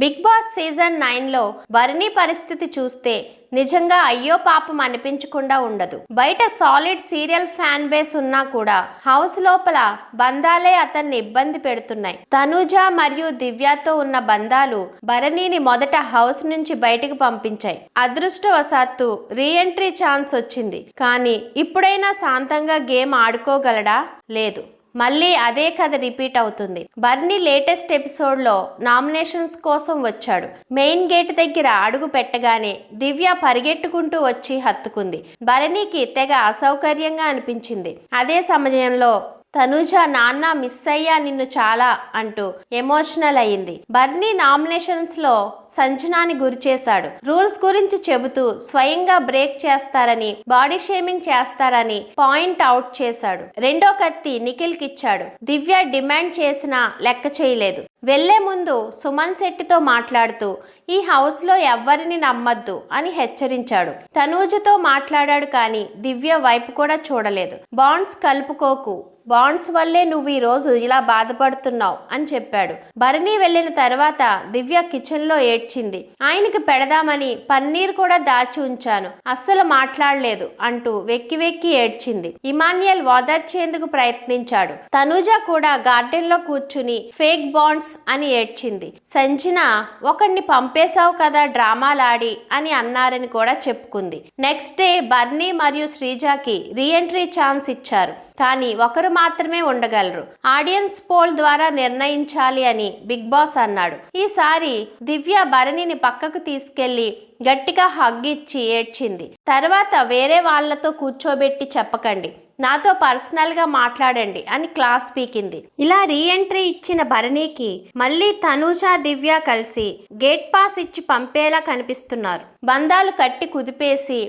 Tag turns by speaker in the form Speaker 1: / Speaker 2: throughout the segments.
Speaker 1: Big boss season నైన్లో వరిణి పరిస్థితి చూస్తే నిజంగా అయ్యో పాపం అనిపించకుండా ఉండదు. బయట సాలిడ్ సీరియల్ ఫ్యాన్ బేస్ ఉన్నా కూడా హౌస్ లోపల బంధాలే అతన్ని ఇబ్బంది పెడుతున్నాయి. తనుజ మరియు దివ్యతో ఉన్న బంధాలు భరణిని మొదట హౌస్ నుంచి బయటకు పంపించాయి. అదృష్టవశాత్తు రీఎంట్రీ ఛాన్స్ వచ్చింది. కానీ ఇప్పుడైనా శాంతంగా గేమ్ ఆడుకోగలడా? లేదు. మళ్ళీ అదే కథ రిపీట్ అవుతుంది. బర్నీ లేటెస్ట్ ఎపిసోడ్లో నామినేషన్స్ కోసం వచ్చాడు. మెయిన్ గేట్ దగ్గర అడుగు పెట్టగానే దివ్య పరిగెట్టుకుంటూ వచ్చి హత్తుకుంది. భరణికి తెగ అసౌకర్యంగా అనిపించింది. అదే సమయంలో తనుజ నాన్న మిస్ అయ్యా నిన్ను చాలా అంటూ ఎమోషనల్ అయింది బర్నీ నామినేషన్స్లో సంచనాన్ని గురి చేశాడు. రూల్స్ గురించి చెబుతూ స్వయంగా బ్రేక్ చేస్తారని బాడీ షేమింగ్ చేస్తారని పాయింట్ అవుట్ చేశాడు. రెండో కత్తి నిఖిల్ కిచ్చాడు దివ్య డిమాండ్ చేసినా లెక్క చేయలేదు. వెళ్ళే ముందు సుమన్ శెట్టితో మాట్లాడుతూ ఈ హౌస్లో ఎవ్వరిని నమ్మద్దు అని హెచ్చరించాడు. తనూజతో మాట్లాడాడు కానీ దివ్య వైపు కూడా చూడలేదు. బాండ్స్ కలుపుకోకు. బాండ్స్ వల్లే నువ్వు ఈ రోజు ఇలా బాధపడుతున్నావు అని చెప్పాడు. భరణి వెళ్ళిన తర్వాత దివ్య కిచెన్లో ఏడ్చింది. ఆయనకి పెడదామని పన్నీర్ కూడా దాచి ఉంచాను. అస్సలు మాట్లాడలేదు అంటూ వెక్కి వెక్కి ఏడ్చింది. ఇమాన్యుయల్ ఓదార్చేందుకు ప్రయత్నించాడు. తనూజ కూడా గార్డెన్లో కూర్చుని ఫేక్ బాండ్స్ అని ఏడ్చింది. సంజన ఒకడిని పంపేశావు కదా డ్రామాలాడి అని అన్నారని కూడా చెప్పుకుంది. నెక్స్ట్ డే బర్నీ మరియు శ్రీజాకి రీఎంట్రీ ఛాన్స్ ఇచ్చారు. కానీ ఒకరు మాత్రమే ఉండగలరు. ఆడియన్స్ పోల్ ద్వారా నిర్ణయించాలి అని బిగ్ బాస్ అన్నాడు. ఈసారి దివ్య భరణిని పక్కకు తీసుకెళ్ళి గట్టిగా హగ్ ఇచ్చి ఏడ్చింది. తర్వాత వేరే వాళ్ళతో కూర్చోబెట్టి చెప్పకండి. నాతో పర్సనల్గా మాట్లాడండి అని క్లాస్ పీకింది. ఇలా రీఎంట్రీ ఇచ్చిన భరణికి మళ్ళీ తనూజ దివ్య కలిసి గేట్ పాస్ ఇచ్చి పంపేలా కనిపిస్తున్నారు. బంధాలు కట్టి కుదిపేసి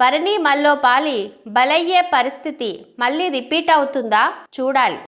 Speaker 1: భరణి మల్లో పాలి బలయ్యే పరిస్థితి మళ్ళీ రిపీట్ అవుతుందా? చూడాలి.